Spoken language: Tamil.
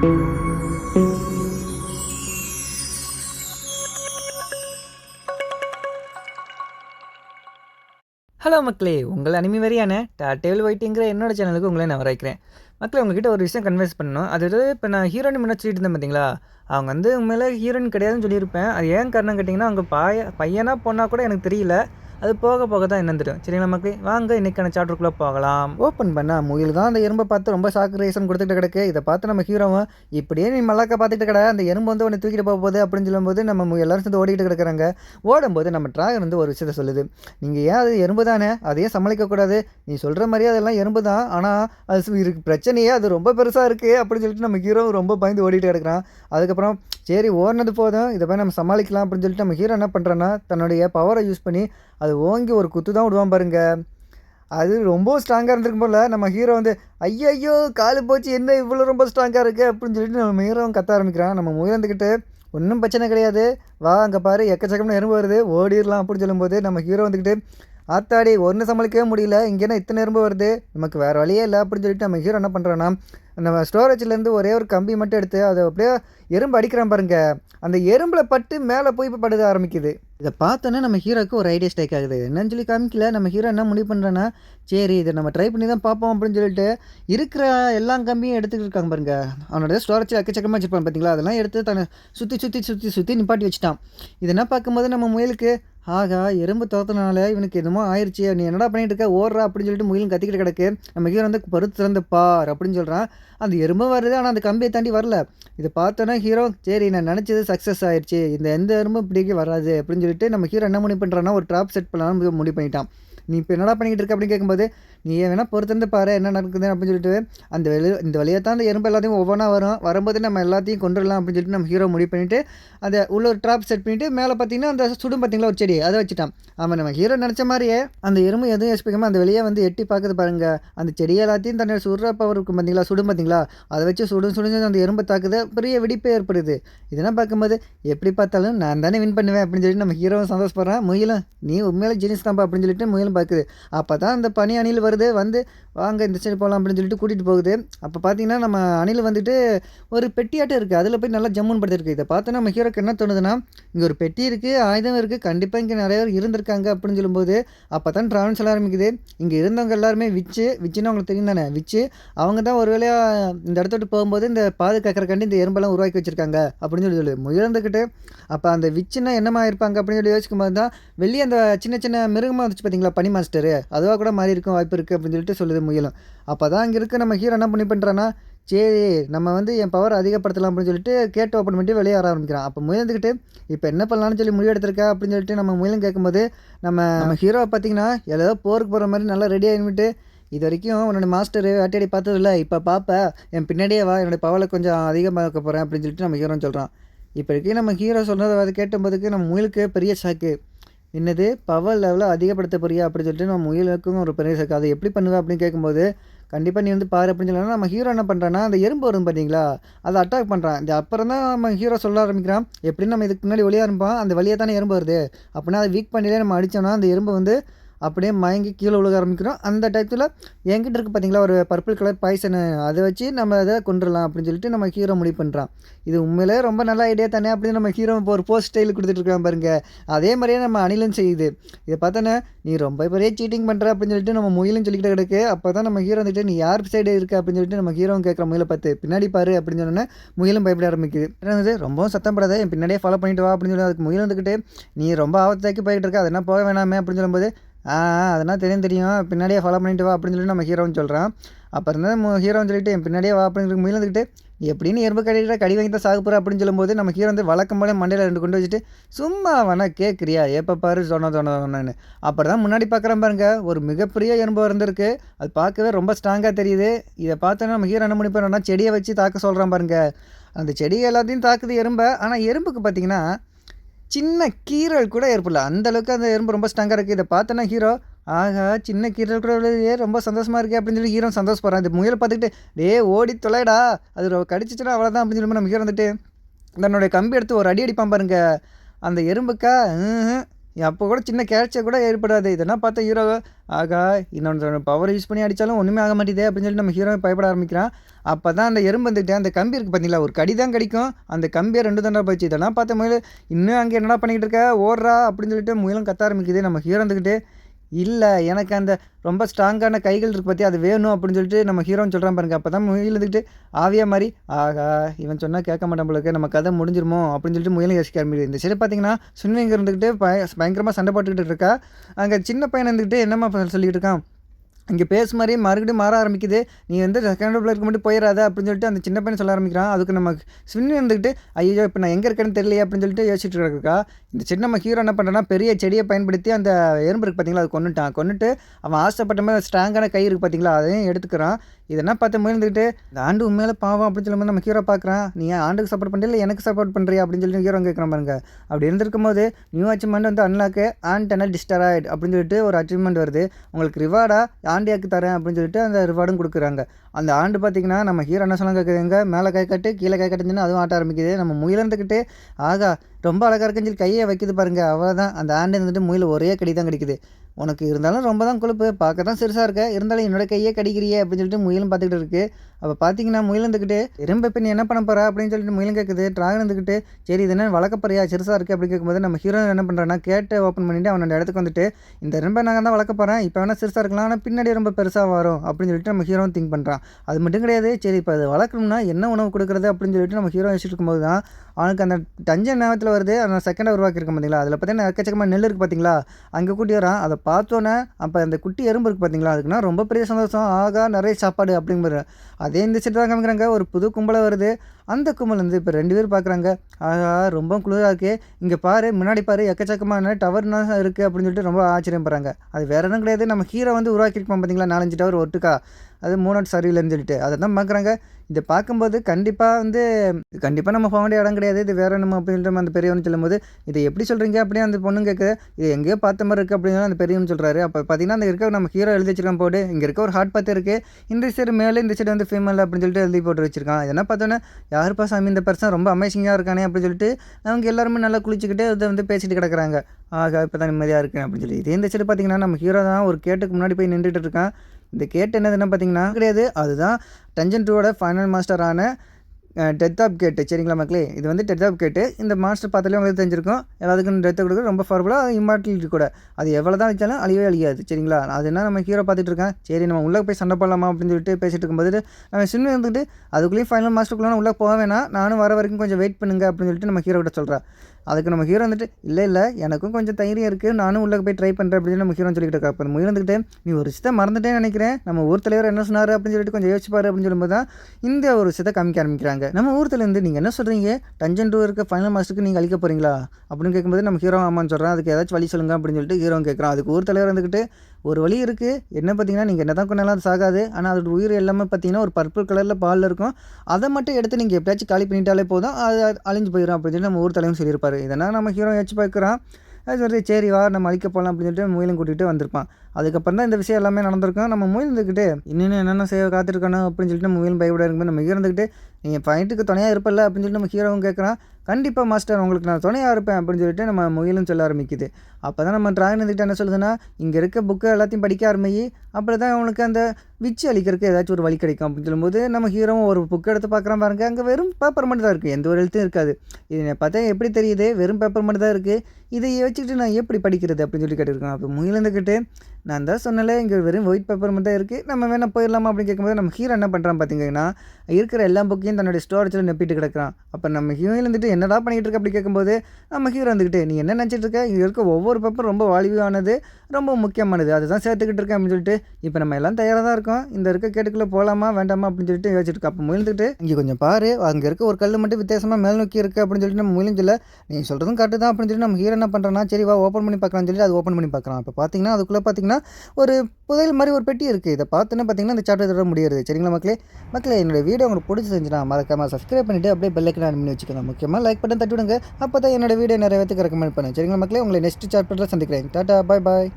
ஹலோ மக்களே உங்கள் அனிமி வரியான டேபிள் ஒயிட்டிங்கிற என்னோட சேனலுக்கு உங்களை நான் வரவேற்கிறேன். மக்களே உங்ககிட்ட ஒரு விஷயம் கன்வென்ஸ் பண்ணணும். அது இப்போ நான் ஹீரோயின் முன்னாடி சொல்லிட்டு இருந்தேன் பார்த்தீங்களா அவங்க வந்து உண்மையில ஹீரோயின் கிடையாதுன்னு சொல்லியிருப்பேன். அது ஏன் காரணம் கேட்டிங்கன்னா அவங்க பாய பையனாக போனால் கூட எனக்கு தெரியல. அது போக போக தான் என்ன தெரியும். சரிங்களா மக்களே? வாங்க இன்னைக்கான சாப்டருக்குள்ளே போகலாம். ஓப்பன் பண்ணால் முயல் தான் அந்த எறும்பை பார்த்து ரொம்ப சாக்கு கொடுத்துட்டு கிடக்கு. இதை பார்த்து நம்ம ஹீரோவும் இப்படியே நீ மல்லாக்க பார்த்துட்டு கிட அந்த எறும்பு வந்து உன்னை தூக்கிட்டு போக போகுது அப்படின்னு சொல்லும்போது நம்ம மு- எல்லாரும் சேர்ந்து ஓடிக்கிட்டு கிடக்குறாங்க. ஓடும்போது நம்ம டிராகன் வந்து ஒரு விஷயத்த சொல்லுது. நீங்கள் ஏன் அது எறும்பு தானே? அதையே சமாளிக்கக்கூடாது நீ சொல்கிற மாதிரியே அதெல்லாம் எறும்பு தான். ஆனால் அது இருக்கு பிரச்சனையே அது ரொம்ப பெருசாக இருக்குது அப்படின்னு சொல்லிட்டு நம்ம ஹீரோ ரொம்ப பயந்து ஓடிட்டு கிடக்குறான். அதுக்கப்புறம் சரி ஓடினது போதும். இதை போய் நம்ம சமாளிக்கலாம் அப்படின்னு சொல்லிட்டு நம்ம ஹீரோ என்ன பண்ணுறோன்னா தன்னுடைய பவரை யூஸ் பண்ணி அது ஓங்கி ஒரு குத்து தான் விடுவான் பாருங்க. அது ரொம்ப ஸ்ட்ராங்காக இருந்திருக்கும் போல. நம்ம ஹீரோ வந்து ஐயோ காலு போச்சு என்ன இவ்வளோ ரொம்ப ஸ்ட்ராங்காக இருக்குது அப்படின்னு சொல்லிட்டு நம்ம ஹீரோ கத்த ஆரம்பிக்கிறான். நம்ம முயலந்துக்கிட்டு ஒன்றும் பிரச்சனை கிடையாது. வா அங்கே பாரு எக்கச்சக்கம்னு எறும்பு வருது. ஓடிடலாம் அப்படின்னு சொல்லும்போது நம்ம ஹீரோ வந்துக்கிட்டு ஆத்தாடி ஒன்று சமாளிக்கவே முடியல. இங்கேனா இத்தனை எறும்பு வருது. நமக்கு வேறு வழியே இல்லை அப்படின்னு சொல்லிட்டு நம்ம ஹீரோ என்ன பண்ணுறோன்னா நம்ம ஸ்டோரேஜ்லேருந்து ஒரே ஒரு கம்பி மட்டும் எடுத்து அதை அப்படியே எறும்பு அடிக்கிறான் பாருங்க. அந்த எறும்பில் பட்டு மேலே போய் இப்போ படுத ஆரம்பிக்குது. இதை பார்த்தோன்னே நம்ம ஹீரோக்கு ஒரு ஐடியா ஸ்ட்ரைக் ஆகுது. என்னன்னு சொல்லி காமிக்கல. நம்ம ஹீரோ என்ன முடிவு பண்ணுறேன்னா சரி இதை நம்ம ட்ரை பண்ணி தான் பார்ப்போம் அப்படின்னு சொல்லிட்டு இருக்கிற எல்லா கம்பியும் எடுத்துக்கிட்டு இருக்காங்க பாருங்க. அவனோட ஸ்டோரேஜ் அக்கச்சக்கமாக வச்சிருப்பான் பார்த்தீங்களா அதெல்லாம் எடுத்து தன்னை சுற்றி சுற்றி சுற்றி சுற்றி நிப்பாட்டி வச்சுட்டான். இதெல்லாம் பார்க்கும்போது நம்ம முயலுக்கு ஆகா எறும்பு தோத்தனால இவனுக்கு என்னமோ ஆயிடுச்சு நீ என்னடா பண்ணிட்டு இருக்க? ஓடுறா அப்படின்னு சொல்லிட்டு முயலும் கத்திக்கிட்டு கிடக்கு. நம்ம ஹீரோ வந்து பருத்து திறந்து பார் அப்படின்னு சொல்கிறான் அந்த எறும்பும் வருது ஆனால் அந்த கம்பியை தாண்டி வரல. இதை பார்த்தோன்னா ஹீரோ சரி நான் நினச்சது சக்ஸஸ் ஆயிடுச்சு இந்த எந்த எறும்பும் இப்படிக்கு வராது அப்படின்னு சொல்லிட்டு நம்ம ஹீரோ என்ன முடிவு பண்ணுறான்னா ஒரு ட்ராப் செட் பண்ணலாம்னு முடிவு பண்ணிட்டான். நீ இப்போ என்னடா பண்ணிக்கிட்டு இருக்க அப்படின்னு கேட்கும்போது நீ வேணால் பொறுத்திருந்து பாரு என்ன நடக்குது அப்படின்னு சொல்லிட்டு அந்த வெளி இந்த வழியாக தான் அந்த எறும்பு எல்லாத்தையும் ஒவ்வொன்றா வரும். வரும்போது நம்ம எல்லாத்தையும் கொண்டுடலாம் அப்படின்னு சொல்லிட்டு நம்ம ஹீரோ முடிவு பண்ணிவிட்டு அதை உள்ள ஒரு ட்ராப் செட் பண்ணிவிட்டு மேலே பார்த்தீங்கன்னா அந்த சுடும் பார்த்தீங்களா ஒரு செடி அதை வச்சுட்டான். ஆமாம் நம்ம ஹீரோ நினச்ச மாதிரியே அந்த எறும்பு எதுவும் யோசிப்பிக்காமல் அந்த வெளியே வந்து எட்டி பார்க்குது பாருங்கள் அந்த செடி எல்லாத்தையும் தன்னோட சுடுற பவர் இருக்கும் பார்த்தீங்களா சுடும் பார்த்தீங்களா அதை வச்சு சுடும் சுடுஞ்சு அந்த எறும்பை தாக்குது. பெரிய வெடிப்பே ஏற்படுது. இதெல்லாம் பார்க்கும்போது எப்படி பார்த்தாலும் நான் தானே வின் பண்ணுவேன் அப்படின்னு சொல்லிட்டு நம்ம ஹீரோவும் சந்தோஷப்படுறான். முயலும் நீ உண்மையில ஜீனிஸ் தான்ப்பா அப்படின்னு சொல்லிட்டு முயலும் பார்க்குது. அப்போ தான் அந்த பனி அணியில் வருது. வந்து வாங்க இந்த சைடு போகலாம் அப்படின்னு சொல்லிட்டு கூட்டிகிட்டு போகுது. அப்போ பார்த்தீங்கன்னா நம்ம அணில் வந்துட்டு ஒரு பெட்டியாட்டம் இருக்குது அதில் போய் நல்லா ஜம்முன்னு படுத்திருக்கு. இதை பார்த்து நம்ம ஹீரோக்கு என்ன தோணுதுன்னா இங்கே ஒரு பெட்டி இருக்குது ஆயுதம் இருக்குது கண்டிப்பாக இங்கே நிறைய பேர் இருந்திருக்காங்க அப்படின்னு சொல்லும்போது அப்போ தான் ட்ராவல்ஸ் ஆரம்பிக்குது. இங்கே இருந்தவங்க எல்லாருமே விச்சு விச்சுன்னு அவங்களுக்கு தெரியும் தானே? விச்சு அவங்க தான் ஒரு வேளையாக இந்த இடத்த விட்டு போகும்போது இந்த பாதுகாக்கிறக்காண்டி இந்த எறும்பெல்லாம் உருவாக்கி வச்சுருக்காங்க அப்படின்னு சொல்லி சொல்லு. முயர்ந்துக்கிட்டு அப்போ அந்த விச்சுன்னா என்னமா இருப்பாங்க அப்படின்னு சொல்லி யோசிக்கும் போது தான் வெளியே அந்த சின்ன சின்ன மிருகமாக வந்துச்சு பார்த்தீங்களா பனி மாஸ்டரு அதுவாக கூட மாறி இருக்கும் வாய்ப்பு இருக்குது அப்படின்னு சொல்லிட்டு சொல்லுது முயலும். அப்போ தான் அங்கே இருக்க நம்ம ஹீரோ என்ன பண்ணி பண்ணுறான்னா சரி நம்ம வந்து என் பவர் அதிகப்படுத்தலாம் அப்படின்னு சொல்லிட்டு கேட்டு ஓப்பன் பண்ணிட்டு வெளியே வர ஆரம்பிக்கிறான். அப்போ முயந்துக்கிட்டு இப்போ என்ன பண்ணலாம்னு சொல்லி முடிவெடுத்திருக்கா? அப்படின்னு சொல்லிட்டு நம்ம முயலும் கேட்கும்போது நம்ம நம்ம ஹீரோவை பார்த்தீங்கன்னா ஏதோ போருக்கு போகிற மாதிரி நல்லா ரெடி ஆகிட்டு இது வரைக்கும் உன்னோட மாஸ்டர் வேட்டையாடி பார்த்ததில்ல. இப்போ பார்ப்ப என் பின்னாடியே வா. என்னோடய பவரை கொஞ்சம் அதிகமாக்க போகிறேன் அப்படின்னு சொல்லிட்டு நம்ம ஹீரோன்னு சொல்கிறான் இப்போ வரைக்கும் நம்ம ஹீரோ சொல்கிறத அதை கேட்டும்போதுக்கு நம்ம முயலுக்கு பெரிய ஷாக்கு என்னது பவர் லெவலை அதிகப்படுத்த போறியா அப்படின்னு சொல்லிட்டு நம்ம முயலுக்கும் ஒரு பெரிய ஷாக்கு அதை எப்படி பண்ணுவேன் அப்படின்னு கேட்கும்போது கண்டிப்பாக நீ வந்து பாரு அப்படின்னு சொல்லலாம் நம்ம ஹீரோ என்ன பண்ணுறான்னா அந்த எறும்பு வரும் பார்த்தீங்களா? அதை அட்டாக் பண்ணுறான் இந்த அப்புறம் தான் நம்ம ஹீரோ சொல்ல ஆரம்பிக்கிறான். எப்படின்னு நம்ம இதுக்கு முன்னாடி வழியாக இருப்போம். அந்த வழியாக தானே எறும்பு வருது. அப்படின்னா அதை வீக் பண்ணிலே நம்ம அடித்தோம்னா அந்த எறும்பு வந்து அப்படியே மயங்கி கீழே விழுக ஆரம்பிக்கிறோம். அந்த டயத்தில் என்கிட்ட இருக்குது பார்த்தீங்களா ஒரு பர்பிள் கலர் பாய்சனு அதை வச்சு நம்ம அதை கொண்டுடலாம் அப்படின்னு சொல்லிட்டு நம்ம ஹீரோ முடிவு பண்ணுறான் இது உண்மையிலே ரொம்ப நல்ல ஐடியா தானே அப்படின்னு நம்ம ஹீரோ இப்போ ஒரு போஸ்ட் ஸ்டைல் கொடுத்துட்டு பாருங்கள் பாருங்க. அதே மாதிரியே நம்ம அணிலும் செய்யுது. இதை பார்த்தோன்னே நீ ரொம்ப பெரிய சீட்டிங் பண்ணுற அப்படின்னு சொல்லிட்டு நம்ம முயலும் சொல்லிக்கிட்டு கிடக்கு. அப்போ தான் நம்ம ஹீரோ வந்துட்டு நீ யார் சைடு இருக்க? அப்படின்னு சொல்லிட்டு நம்ம ஹீரோவும் கேட்குற முயலை பார்த்து பின்னாடி பாரு அப்படின்னு சொன்னோன்னே முயலும் பயப்பட ஆரம்பிக்குது. என்னது ரொம்பவும் சத்தம் படாத. என் பின்னாடியே ஃபாலோ பண்ணிட்டு வா அப்படின்னு சொல்லி அதுக்கு முயல் வந்துக்கிட்டு நீ ரொம்ப ஆபத்தாக்கி போய்கிட்டு இருக்க. அதெல்லாம் போக வேணாமே அப்படின்னு சொல்லும்போது ஆ அதெல்லாம் தெரியும் தெரியும். பின்னாடியே ஃபாலோ பண்ணிட்டு வா அப்படின்னு சொல்லி நம்ம ஹீரோன்னு சொல்கிறான் அப்போ இருந்தால் ஹீரோன்னு சொல்லிட்டு என் பின்னாடியே வா அப்படின்னு முயல் எப்படின்னு எறும்பு கடிக்கிற கடி வாங்கி தான் சாக போகிற அப்படின்னு சொல்லும்போது நம்ம ஹீரோ வந்து வழக்கம் போல மண்டையில் ரெண்டு கொண்டு வச்சுட்டு சும்மா வேணா கேட்குறியா எப்போ பாரு? சொன்ன சொன்ன சொன்னேன்னு. அப்புறம் தான் முன்னாடி பார்க்குறேன் பாருங்க ஒரு மிகப்பெரிய எறும்பு இருந்திருக்கு அது பார்க்கவே ரொம்ப ஸ்ட்ராங்காக தெரியுது. இதை பார்த்தோன்னா நம்ம ஹீரோ என்ன பண்ணி போகிறோம்னா செடியை வச்சு தாக்க சொல்கிறான் பாருங்க. அந்த செடி எல்லாத்தையும் தாக்குது எறும்பை. ஆனால் எறும்புக்கு பார்த்தீங்கன்னா சின்ன கீறல் கூட ஏற்படல. அந்த அளவுக்கு அந்த எறும்பு ரொம்ப ஸ்ட்ராங்காக இருக்குது இதை பார்த்தோன்னா ஹீரோ ஆகா சின்ன கீரல் கூட விழுதே ரொம்ப சந்தோஷமாக இருக்கே அப்படின்னு சொல்லி ஹீரோ சந்தோஷப்படுறான். இந்த முயல் பார்த்துக்கிட்டு டே ஓடி தொலைடா. அது கடிச்சிச்சுன்னா அவ்வளோதான் அப்படின்னு சொல்லி நம்ம ஹீரோ வந்துட்டு தன்னுடைய கம்பி எடுத்து ஒரு அடி அடிப்பான் பாருங்க. அந்த எறும்புக்கா அப்போ கூட சின்ன கேட்சை கூட ஏற்படாது. இதெல்லாம் பார்த்தா ஹீரோ ஆகா இன்னொன்று பவர் யூஸ் பண்ணி அடித்தாலும் ஒன்றுமே ஆக மாட்டேதே அப்படின்னு சொல்லிட்டு நம்ம ஹீரோ பயப்பட ஆரம்பிக்கிறான். அப்போ தான் அந்த எறும்பு வந்துட்டு அந்த கம்பி இருக்குது பார்த்தீங்களா ஒரு கடி தான் கடிக்கும். அந்த கம்பியை ரெண்டு தண்டா போச்சு. இதெல்லாம் பார்த்த முயல் இன்னும் அங்கே என்னடா பண்ணிக்கிட்டு இருக்க? ஓடுறா? அப்படின்னு சொல்லிட்டு முயலும் கத்த ஆரம்பிக்குது நம்ம ஹீரோ வந்துக்கிட்டு. இல்லை எனக்கு அந்த ரொம்ப ஸ்ட்ராங்கான கைகள் இருக்கு பற்றி அது வேணும் அப்படின்னு சொல்லிட்டு நம்ம ஹீரோன்னு சொல்கிறான் பாருங்க. அப்போ தான் முயல் இருந்துக்கிட்டு ஆவியா மாதிரி ஆகா இவன் சொன்னால் கேட்க மாட்டான் போலக்கு நம்ம கதை முடிஞ்சிருமோ? அப்படின்னு சொல்லிட்டு முயலும் யோசிக்க ஆரம்பிக்குது. இந்த சைடு பார்த்தீங்கன்னா சுன்விங்க இருந்துக்கிட்டு பய பயங்கரமாக சண்டை போட்டுக்கிட்டு இருக்கா. அங்கே சின்ன பையன் இருந்துக்கிட்டு என்னம்மா சொல்லிக்கிட்டு இருக்கான்? இங்கே பேச மாதிரி மறுபடியும் மாற ஆரம்பிக்குது. நீ வந்து செகண்ட் இருக்க மட்டும் போயிடாத அப்படின்னு சொல்லிட்டு அந்த சின்ன பையன் சொல்ல ஆரம்பிக்கிறான். அதுக்கு நம்ம ஸ்வின் இருந்துக்கிட்டு ஐயோ இப்போ நான் எங்கே இருக்கேன்னு தெரியலையே அப்படின்னு சொல்லிட்டு யோசிச்சுட்டு இருக்கா இந்த சின்ன நம்ம ஹீரோ என்ன பண்ணுறேன்னா பெரிய செடியை பயன்படுத்தி அந்த எறும்பு இருக்குது பார்த்தீங்களா அது கொண்டுட்டான் கொண்டுட்டு அவன் ஆசைப்பட்ட மாதிரி ஸ்ட்ராங்கான கை இருக்குது பார்த்தீங்களா அதையும் எடுத்துக்கிறான். இதெல்லாம் பார்த்து முயல்ந்துக்கிட்டு இந்த ஆண்டு உண்மையில பாவம் அப்படின்னு சொல்லும்போது நம்ம ஹீரோ பார்க்குறான். நீ ஆண்டுக்கு சப்போர்ட் பண்ணுறியா இல்லை எனக்கு சப்போர்ட் பண்ணுறியா அப்படின்னு சொல்லிட்டு ஹீரோ கேட்குறான் பாருங்க. அப்படி இருந்திருக்கும் போது நியூ அச்சீவ்மெண்ட் வந்து அன்லாக்கு ஆண்ட் என்ன டிஸ்டராய்டு அப்படின்னு சொல்லிட்டு ஒரு அச்சீவ்மெண்ட் வருது. உங்களுக்கு ரிவார்டாக ஆண்டியாக்கு தரேன் அப்படின்னு சொல்லிட்டு அந்த ரிவார்டும் கொடுக்குறாங்க. அந்த ஆண்டு பார்த்திங்கன்னா நம்ம ஹீரோ என்ன சொன்னாங்க கேட்குதுங்க மேலே கை கட்டு கீழே கை கட்டுச்சுன்னு அதுவும் ஆட்ட ஆரம்பிக்குது. நம்ம முயலந்துக்கிட்டு ஆகா ரொம்ப அழகாக இருக்குன்னு சொல்லி கையை வைக்குது பாருங்கள் அவ்வளோதான் அந்த ஆண்டு இருந்துட்டு முயல் ஒரே கடி தான் கிடைக்குது. உனக்கு இருந்தாலும் ரொம்ப தான் கொழுப்பு பார்க்க தான் சிறுசாக இருக்க இருந்தாலும் என்னோட கையே கடிக்கிறியே அப்படின்னு சொல்லிட்டு முயலும் பார்த்துக்கிட்டு இருக்குது அப்போ பார்த்தீங்கன்னா முயலந்துக்கிட்டு இருந்துக்கிட்டு எறும்பு இப்போ நீ என்ன பண்ண போகிறா அப்படின்னு சொல்லிட்டு முயலும் கேட்குது ட்ராகன் இருந்துக்கிட்டு சரி இது என்ன வளர்க்க சிறுசாக இருக்குது அப்படின்னு கேட்கும்போது நம்ம ஹீரோ என்ன பண்ணுறான்னா கேட்டு ஓப்பன் பண்ணிவிட்டு அவனோட இடத்துக்கு வந்துட்டு இந்த எறும்பை நாங்கள் தான் வளர்க்க போகிறேன் இப்போ வேணால் சிறுசாக இருக்கலாம். ஆனால் பின்னாடி ரொம்ப பெருசாக வரும். அப்படின்னு சொல்லிட்டு நம்ம ஹீரோ திங்க் பண்ணுறான் அது மட்டும் கிடையாது. சரி இப்போ அது வளர்க்கணும்னா என்ன உணவு கொடுக்குறது அப்படின்னு சொல்லிட்டு நம்ம ஹீரோ வச்சுட்டு இருக்கும்போது தான் அவனுக்கு அந்த டஞ்சன் நேரத்தில் வருது. அந்த செகண்டாக உருவாக்கியிருக்க பார்த்தீங்களா அதில் பார்த்தீங்கன்னா எக்கச்சக்கமாக நெல் இருக்குது பார்த்தீங்களா அங்கே கூட்டி வரான். அதை பார்த்தோன்னே அப்போ அந்த குட்டி எறும்பு இருக்குது பார்த்தீங்களா அதுக்குன்னா ரொம்ப பெரிய சந்தோஷம். ஆகா நிறைய சாப்பாடு அப்படிங்கிற அதே இந்த சைடு தான் காமிக்கிறாங்க. ஒரு புது கும்பலை வருது. அந்த கும்பல் வந்து இப்போ ரெண்டு பேர் பார்க்குறாங்க ஆஹா ரொம்ப குளிராக இருக்குது இங்கே பாரு முன்னாடி பாரு எக்கச்சக்கமான டவர்னா இருக்குது அப்படின்னு சொல்லிட்டு ரொம்ப ஆச்சரியப்படுறாங்க அது வேறு எதுவும் கிடையாது. நம்ம ஹீரோ வந்து உருவாக்கியிருக்கோம் பார்த்தீங்களா நாலஞ்சு டவர் ஒட்டுக்கா. அது மூணாட் சரியில்லைன்னு சொல்லிட்டு. அதை தான் பார்க்குறாங்க இதை பார்க்கும்போது கண்டிப்பாக வந்து கண்டிப்பாக நம்ம போக வேண்டிய இடம் கிடையாது. இது வேறு நம்ம அப்படின்ற அந்த பெரியவன் சொல்லும்போது இதை எப்படி சொல்கிறீங்க அப்படியே அந்த பொண்ணு கேட்க இது எங்கேயோ பார்த்த மாதிரி இருக்குது அப்படின்னு அந்த பெரியவன் சொல்கிறாரு அப்போ பார்த்தீங்கன்னா அந்த இருக்க நம்ம ஹீரோ எழுதி வச்சிருக்கான் போட்டு இங்கே இருக்க ஒரு ஹார்ட் பார்த்து இருக்குது இந்த சைடு மேலே இந்த சைடு வந்து ஃபீமேல் அப்படின்னு சொல்லிட்டு எழுதி போட்டு வச்சிருக்கான். என்ன பார்த்தோன்னா யாருப்பா சாமி இந்த பர்சன் ரொம்ப அமேசிங்காக இருக்கானே அப்படின்னு சொல்லிட்டு அவங்க எல்லாருமே நல்லா குளிச்சுக்கிட்டு அதை வந்து பேசிட்டு கிடக்குறாங்க. ஆகா இப்போ தான் நிம்மதியாக இருக்கேன் அப்படின்னு சொல்லி. இதே இந்த சைடு பார்த்தீங்கன்னா நம்ம ஹீரோ தான் ஒரு கேட்டுக்கு முன்னாடி போய் நின்றுட்டு இருக்கான். இந்த கேட் என்னதுன்னு பார்த்தீங்கன்னா கிடையாது. அதுதான் டஞ்சன் டூவோட ஃபைனல் மாஸ்டரான டெத் ஆப் கேட்டு சரிங்களா மக்களே? இது வந்து டெத் ஆப் கேட்டு இந்த மாஸ்டர் பார்த்தாலே உங்களுக்கு தெரிஞ்சிருக்கும். எல்லாத்துக்கும் டெத்தை கொடுக்க ரொம்ப பவர்ஃபுல்லாக அது இம்மார்டிலிட்டி கூட. அது எவ்வளோ தான் வச்சாலும் அழியவே அழியாது சரிங்களா? அது என்ன நம்ம ஹீரோ பார்த்துட்டு இருக்கேன்? சரி நம்ம உள்ளே போய் சண்டை போடலாமா அப்படின்னு சொல்லிட்டு பேசிட்டு இருக்கும்போது நம்ம சின்ன இருந்துட்டு அதுக்குள்ளேயும் ஃபைனல் மாஸ்டருக்குள்ளே உள்ளே போக வேணாம். நானும் வர வரைக்கும் கொஞ்சம் வெயிட் பண்ணுங்க அப்படின்னு சொல்லிட்டு நம்ம ஹீரோ கிட்ட சொல்கிறேன் அதுக்கு நம்ம ஹீரோ வந்துட்டு இல்லை இல்லை எனக்கும் கொஞ்சம் தைரியம் இருக்குது நானும் உள்ளே போய் ட்ரை பண்ணுறேன் அப்படின்னு நம்ம ஹீரோ சொல்லிட்டு இருக்கா அப்போ நம்ம நீ ஒரு விஷயத்தை மறந்துட்டேன்னு நினைக்கிறேன். நம்ம ஊர் தலைவர் என்ன சொன்னார்? அப்படின்னு சொல்லிட்டு கொஞ்சம் யோசிப்பார் அப்படின்னு சொல்லும்போது தான் இந்த ஒரு விஷயத்தை காமிக்க ஆரம்பிக்கிறாங்க. நம்ம ஊர்த்துலேருந்து நீங்கள் என்ன சொல்கிறீங்க டஞ்சன் டூ இருக்க ஃபைனல் மாஸ்டருக்கு நீங்கள் அழிக்க போகிறீங்களா அப்படின்னு கேட்கும்போது நம்ம ஹீரோ ஆமான்னு சொல்கிறேன் அதுக்கு ஏதாச்சும் வழி சொல்லுங்க அப்படின்னு சொல்லிட்டு ஹீரோ கேட்குறான். அதுக்கு ஊர் தலைவர் வந்துக்கிட்டு ஒரு வழி இருக்குது என்ன பார்த்தீங்கன்னா நீங்கள் என்ன தான் கொண்டாலும் அது சாகாது. ஆனால் அதோட உயிர் எல்லாமே பார்த்தீங்கன்னா ஒரு பர்பிள் கலரில் பாலில் இருக்கும். அதை மட்டும் எடுத்து நீங்கள் எப்படியாச்சும் காலி பண்ணிட்டாலே போதும். அது அழிஞ்சு போயிடும் அப்படின்னு சொல்லி நம்ம ஊர் தலைவன் சொல்லியிருப்பார். இதனால் நம்ம ஹீரோ ஏச்சு பார்க்குறான் அது வந்து சரி வா நம்ம அழிக்க போகலாம் அப்படின்னு சொல்லிட்டு முயலும் கூட்டிகிட்டு வந்திருப்பான். அதுக்கப்புறம் தான் இந்த விஷயம் எல்லாமே நடந்திருக்கும். நம்ம முயல் இருந்துக்கிட்டு இன்னும் என்னென்ன செய்ய காத்திருக்கணும்? அப்படின்னு சொல்லிட்டு முயலும் முயல் பயப்பட இருக்கும்போது நம்ம இருந்துக்கிட்டு நீங்கள் ஃபைட்டுக்கு துணையாக இருப்பல்ல அப்படின்னு சொல்லிட்டு நம்ம ஹீரோவும் கேட்குறான். கண்டிப்பாக மாஸ்டர் உங்களுக்கு நான் துணையாக இருப்பேன் அப்படின்னு சொல்லிட்டு நம்ம முயலும் சொல்ல ஆரம்பிக்குது. அப்போ தான் நம்ம ட்ராகன் இருந்துக்கிட்ட என்ன சொல்லுதுன்னா இங்கே இருக்க புக்கு எல்லாத்தையும் படிக்க ஆரம்பிக்கி அப்புறம் தான் அவனுக்கு அந்த விச்சு அழிக்கிறதுக்கு ஏதாச்சும் ஒரு வழி கிடைக்கும் அப்படின்னு சொல்லும்போது நம்ம ஹீரோவும் ஒரு புக் எடுத்து பார்க்குறான் பாருங்க அங்கே வெறும் பேப்பர் மட்டும் தான் இருக்குது எந்த ஒரு எழுத்தும் இருக்காது. இது பார்த்தா எப்படி தெரியுது? வெறும் பேப்பர் மட்டும் தான் இருக்குது இதை வச்சுக்கிட்டு நான் எப்படி படிக்கிறது அப்படின்னு சொல்லி கேட்டிருக்கேன். அப்போ முயலந்துக்கிட்டு நான் தான் சொன்னல இங்கே வெறும் ஒயிட் பேப்பர் மட்டும் தான் இருக்குது நம்ம வேணால் போயிடலாமா அப்படின்னு கேட்கும்போது நம்ம ஹீரோ என்ன பண்ணுறான் பார்த்தீங்கன்னா இருக்கிற எல்லா புக்கையும் தன்னுடைய ஸ்டோரேஜில் நெப்பிட்டு கிடக்கிறான். அப்போ நம்ம ஹீரோ இருந்துட்டு என்னடா பண்ணிகிட்டு இருக்க அப்படி கேட்கும்போது நம்ம ஹீரோ வந்துக்கிட்டு நீ என்ன நினச்சிட்டு இருக்க இங்கே இருக்க ஒவ்வொரு பேப்பர் ரொம்ப வாலிவானது ரொம்ப முக்கியமானது. அதுதான் சேர்த்துக்கிட்டு இருக்கேன் அப்படின்னு சொல்லிட்டு இப்போ நம்ம எல்லாம் தயாராக தான் இருக்கோம். இந்த இருக்க கேட்டுக்குள்ளே போகலாமா வேண்டாமா? அப்படின்னு சொல்லிட்டு யோசிச்சுட்டு அப்போ முயல்ந்துட்டு இங்கே கொஞ்சம் பாரு அங்கே இருக்க ஒரு கல் மட்டும் வித்தியாசமாக மேல் நோக்கி இருக்குது அப்படின்னு சொல்லிட்டு நம்ம முயலஞ்சில்ல நீ சொல்கிறதும் கரெக்டு தான் அப்படின்னு சொல்லிட்டு நம்ம ஹீரோ என்ன பண்ணுறோன்னா சரி வா ஓப்பன் பண்ணி பார்க்கலாம்னு சொல்லி அது ஓப்பன் பண்ணி பார்க்குறான். அப்போ பார்த்தீங்கன்னா அதுக்குள்ளே பார்த்தீங்கன்னா ஒரு புதையல் மாதிரி ஒரு பெட்டி இருக்குது இதை பார்த்துன்னு பார்த்தீங்கன்னா இந்த சாப்டர் தொடர முடியாது சரிங்களா மக்களே? மக்களே என்னோடய வீடியோ உங்களுக்கு பிடிச்சி செஞ்சுனா மறக்காமல் சப்ஸ்கிரைப் பண்ணிவிட்டு அப்படியே பெல்லைக்கு நான் பண்ணி வச்சுக்கோங்க. முக்கியமாக லைக் பட்டன் தட்டி விடுங்க அப்போ தான் என்னோட வீடியோ நிறைய பேருக்கு ரெக்கமெண்ட் பண்ணேன் சரிங்களா மக்களே? உங்களை நெக்ஸ்ட் சாப்டரில் சந்திக்கிறேன். டாட்டா பாய் பாய்